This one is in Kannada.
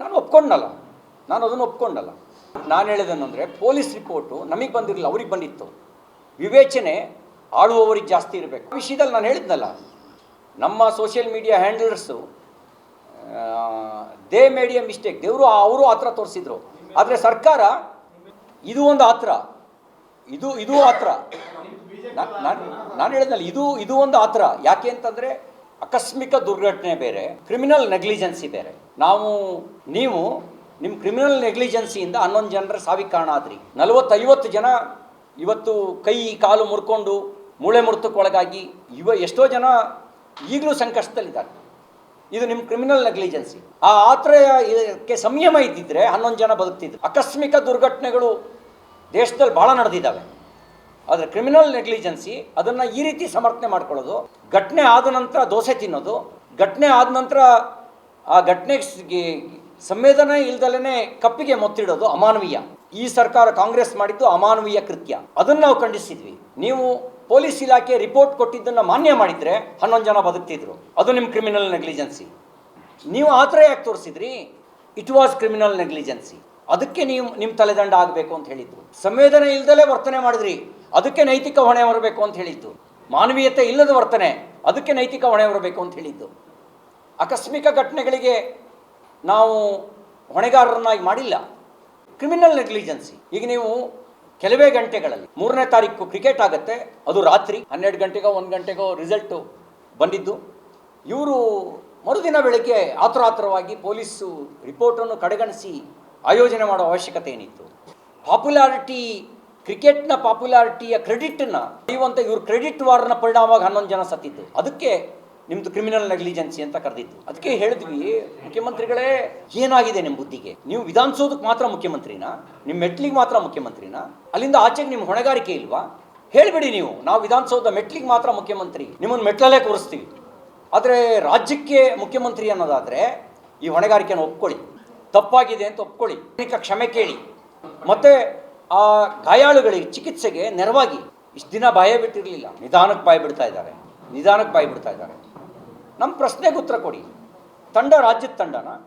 ನಾನು ಒಪ್ಕೊಂಡಲ್ಲ. ನಾನು ಅದನ್ನು ಒಪ್ಕೊಂಡಲ್ಲ. ನಾನು ಹೇಳಿದೇನೆಂದರೆ ಪೊಲೀಸ್ ರಿಪೋರ್ಟು ನಮಗೆ ಬಂದಿರಲಿಲ್ಲ, ಅವ್ರಿಗೆ ಬಂದಿತ್ತು. ವಿವೇಚನೆ ಆಳುವವರಿಗೆ ಜಾಸ್ತಿ ಇರಬೇಕು. ಆ ವಿಷಯದಲ್ಲಿ ನಾನು ಹೇಳಿದ್ನಲ್ಲ, ನಮ್ಮ social media handlers they made a mistake ದೇವರು ಅವರು ಆತ್ರ ತೋರಿಸಿದ್ರು. ಆದರೆ ಸರ್ಕಾರ, ಇದು ಒಂದು ಆತ್ರ ಇದು ಇದು ಆತ್ರ ನಾನು ನಾನು ಹೇಳಿದ್ನಲ್ಲ, ಇದು ಇದು ಒಂದು ಆತ್ರ ಯಾಕೆ ಅಂತಂದರೆ ಆಕಸ್ಮಿಕ ದುರ್ಘಟನೆ ಬೇರೆ ಕ್ರಿಮಿನಲ್ ನೆಗ್ಲಿಜೆನ್ಸಿ ಬೇರೆ. ನಾವು, ನೀವು ನಿಮ್ಮ ಕ್ರಿಮಿನಲ್ ನೆಗ್ಲಿಜೆನ್ಸಿಯಿಂದ ಹನ್ನೊಂದು ಜನರ ಸಾವಿಗೆ ಕಾರಣ ಆದ್ರಿ. ನಲವತ್ತೈವತ್ತು ಜನ ಇವತ್ತು ಕೈ, ಕಾಲು ಮುರ್ಕೊಂಡು ಮೂಳೆ ಮುರಿತಕ್ಕೊಳಗಾಗಿ ಇವ ಎಷ್ಟೋ ಜನ ಈಗಲೂ ಸಂಕಷ್ಟದಲ್ಲಿದ್ದಾರೆ. ಇದು ನಿಮ್ಮ ಕ್ರಿಮಿನಲ್ ನೆಗ್ಲಿಜೆನ್ಸಿ ಆ ಆತ್ರೆಯಕ್ಕೆ ಸಂಯಮ ಇದ್ದಿದ್ರೆ ಹನ್ನೊಂದು ಜನ ಬದುಕ್ತಿದ್ರು. ಆಕಸ್ಮಿಕ ದುರ್ಘಟನೆಗಳು ದೇಶದಲ್ಲಿ ಭಾಳ ನಡೆದಿದ್ದಾವೆ. ಆದರೆ ಕ್ರಿಮಿನಲ್ ನೆಗ್ಲಿಜೆನ್ಸಿ ಅದನ್ನು ಈ ರೀತಿ ಸಮರ್ಥನೆ ಮಾಡ್ಕೊಳ್ಳೋದು. ಘಟನೆ ಆದ ನಂತರ ದೋಸೆ ತಿನ್ನೋದು. ಘಟನೆ ಆದ ನಂತರ ಆ ಘಟನೆಗೆ ಸಂವೇದನೆ ಇಲ್ದಲೇ ಕಪ್ಪಿಗೆ ಮೊತ್ತಿಡೋದು ಅಮಾನವೀಯ. ಈ ಸರ್ಕಾರ ಕಾಂಗ್ರೆಸ್ ಮಾಡಿದ್ದು ಅಮಾನವೀಯ ಕೃತ್ಯ. ಅದನ್ನು ನಾವು ಖಂಡಿಸಿದ್ವಿ. ನೀವು ಪೊಲೀಸ್ ಇಲಾಖೆ ರಿಪೋರ್ಟ್ ಕೊಟ್ಟಿದ್ದನ್ನು ಮಾನ್ಯ ಮಾಡಿದರೆ ಹನ್ನೊಂದು ಜನ ಬದುಕ್ತಿದ್ರು. ಅದು ನಿಮ್ಮ ಕ್ರಿಮಿನಲ್ ನೆಗ್ಲಿಜೆನ್ಸಿ ನೀವು ಆ ಥರ ಯಾಕೆ ತೋರಿಸಿದ್ರಿ? ಇಟ್ ವಾಸ್ ಕ್ರಿಮಿನಲ್ ನೆಗ್ಲಿಜೆನ್ಸಿ ಅದಕ್ಕೆ ನೀವು ನಿಮ್ಮ ತಲೆದಂಡ ಆಗಬೇಕು ಅಂತ ಹೇಳಿದ್ರು. ಸಂವೇದನೆ ಇಲ್ದಲೇ ವರ್ತನೆ ಮಾಡಿದ್ರಿ. ಅದಕ್ಕೆ ನೈತಿಕ ಹೊಣೆ ಹೊರಬೇಕು ಅಂತ ಹೇಳಿದ್ದು. ಮಾನವೀಯತೆ ಇಲ್ಲದ ವರ್ತನೆ, ಅದಕ್ಕೆ ನೈತಿಕ ಹೊಣೆ ಹೊರಬೇಕು ಅಂತ ಹೇಳಿದ್ದು. ಆಕಸ್ಮಿಕ ಘಟನೆಗಳಿಗೆ ನಾವು ಹೊಣೆಗಾರರನ್ನಾಗಿ ಮಾಡಿಲ್ಲ. ಕ್ರಿಮಿನಲ್ ನೆಗ್ಲಿಜೆನ್ಸಿ ಈಗ ನೀವು ಕೆಲವೇ ಗಂಟೆಗಳಲ್ಲಿ, ಮೂರನೇ ತಾರೀಕು ಕ್ರಿಕೆಟ್ ಆಗುತ್ತೆ, ಅದು ರಾತ್ರಿ, ಹನ್ನೆರಡು ಗಂಟೆಗೋ, ಒಂದು ಗಂಟೆಗೋ ರಿಸಲ್ಟು ಬಂದಿದ್ದು. ಇವರು ಮರುದಿನ ಬೆಳಗ್ಗೆ ಆತುರಾತುರವಾಗಿ ಪೊಲೀಸು ರಿಪೋರ್ಟನ್ನು ಕಡೆಗಣಿಸಿ ಆಯೋಜನೆ ಮಾಡೋ ಅವಶ್ಯಕತೆ ಏನಿತ್ತು? ಪಾಪ್ಯುಲಾರಿಟಿ ಕ್ರಿಕೆಟ್ನ ಪಾಪ್ಯುಲಾರಿಟಿಯ ಕ್ರೆಡಿಟನ್ನು ಪಡೆಯುವಂಥ ಇವ್ರ ಕ್ರೆಡಿಟ್ ವಾರ್ನ ಪರಿಣಾಮವಾಗಿ ಹನ್ನೊಂದು ಜನ ಸತ್ತಿದ್ದು. ಅದಕ್ಕೆ ನಿಮ್ದು ಕ್ರಿಮಿನಲ್ ನೆಗ್ಲಿಜೆನ್ಸಿ ಅಂತ ಕರೆದಿದ್ದು. ಅದಕ್ಕೆ ಹೇಳಿದ್ವಿ, ಮುಖ್ಯಮಂತ್ರಿಗಳೇ, ಏನಾಗಿದೆ ನಿಮ್ಮ ಬುದ್ಧಿಗೆ? ನೀವು ವಿಧಾನಸೌಧಕ್ಕೆ ಮಾತ್ರ ಮುಖ್ಯಮಂತ್ರಿನಾ? ನಿಮ್ಮ ಮೆಟ್ಲಿಗೆ ಮಾತ್ರ ಮುಖ್ಯಮಂತ್ರಿನಾ? ಅಲ್ಲಿಂದ ಆಚೆಗೆ ನಿಮ್ಮ ಹೊಣೆಗಾರಿಕೆ ಇಲ್ವಾ? ಹೇಳಿಬಿಡಿ ನೀವು, ನಾವು ವಿಧಾನಸೌಧ ಮೆಟ್ಲಿಗೆ ಮಾತ್ರ ಮುಖ್ಯಮಂತ್ರಿ. ನಿಮ್ಮನ್ನು ಮೆಟ್ಲಲ್ಲೇ ಕೂರಿಸ್ತೀವಿ. ಆದರೆ ರಾಜ್ಯಕ್ಕೆ ಮುಖ್ಯಮಂತ್ರಿ ಅನ್ನೋದಾದರೆ ಈ ಹೊಣೆಗಾರಿಕೆಯನ್ನು ಒಪ್ಕೊಳ್ಳಿ. ತಪ್ಪಾಗಿದೆ ಅಂತ ಒಪ್ಕೊಳ್ಳಿ. ಕ್ಷಮೆ ಕೇಳಿ. ಮತ್ತು ಆ ಗಾಯಾಳುಗಳಿಗೆ ಚಿಕಿತ್ಸೆಗೆ ನೆರವಾಗಿ ಇಷ್ಟು ದಿನ ಬಾಯ ಬಿಟ್ಟಿರಲಿಲ್ಲ. ನಿಧಾನಕ್ಕೆ ಬಾಯಿ ಬಿಡ್ತಾ ಇದ್ದಾರೆ. ನಿಧಾನಕ್ಕೆ ಬಾಯಿ ಬಿಡ್ತಾ ಇದ್ದಾರೆ. ನಮ್ಮ ಪ್ರಶ್ನೆಗೆ ಉತ್ತರ ಕೊಡಿ. ತಂಡ, ರಾಜ್ಯದ ತಂಡನ?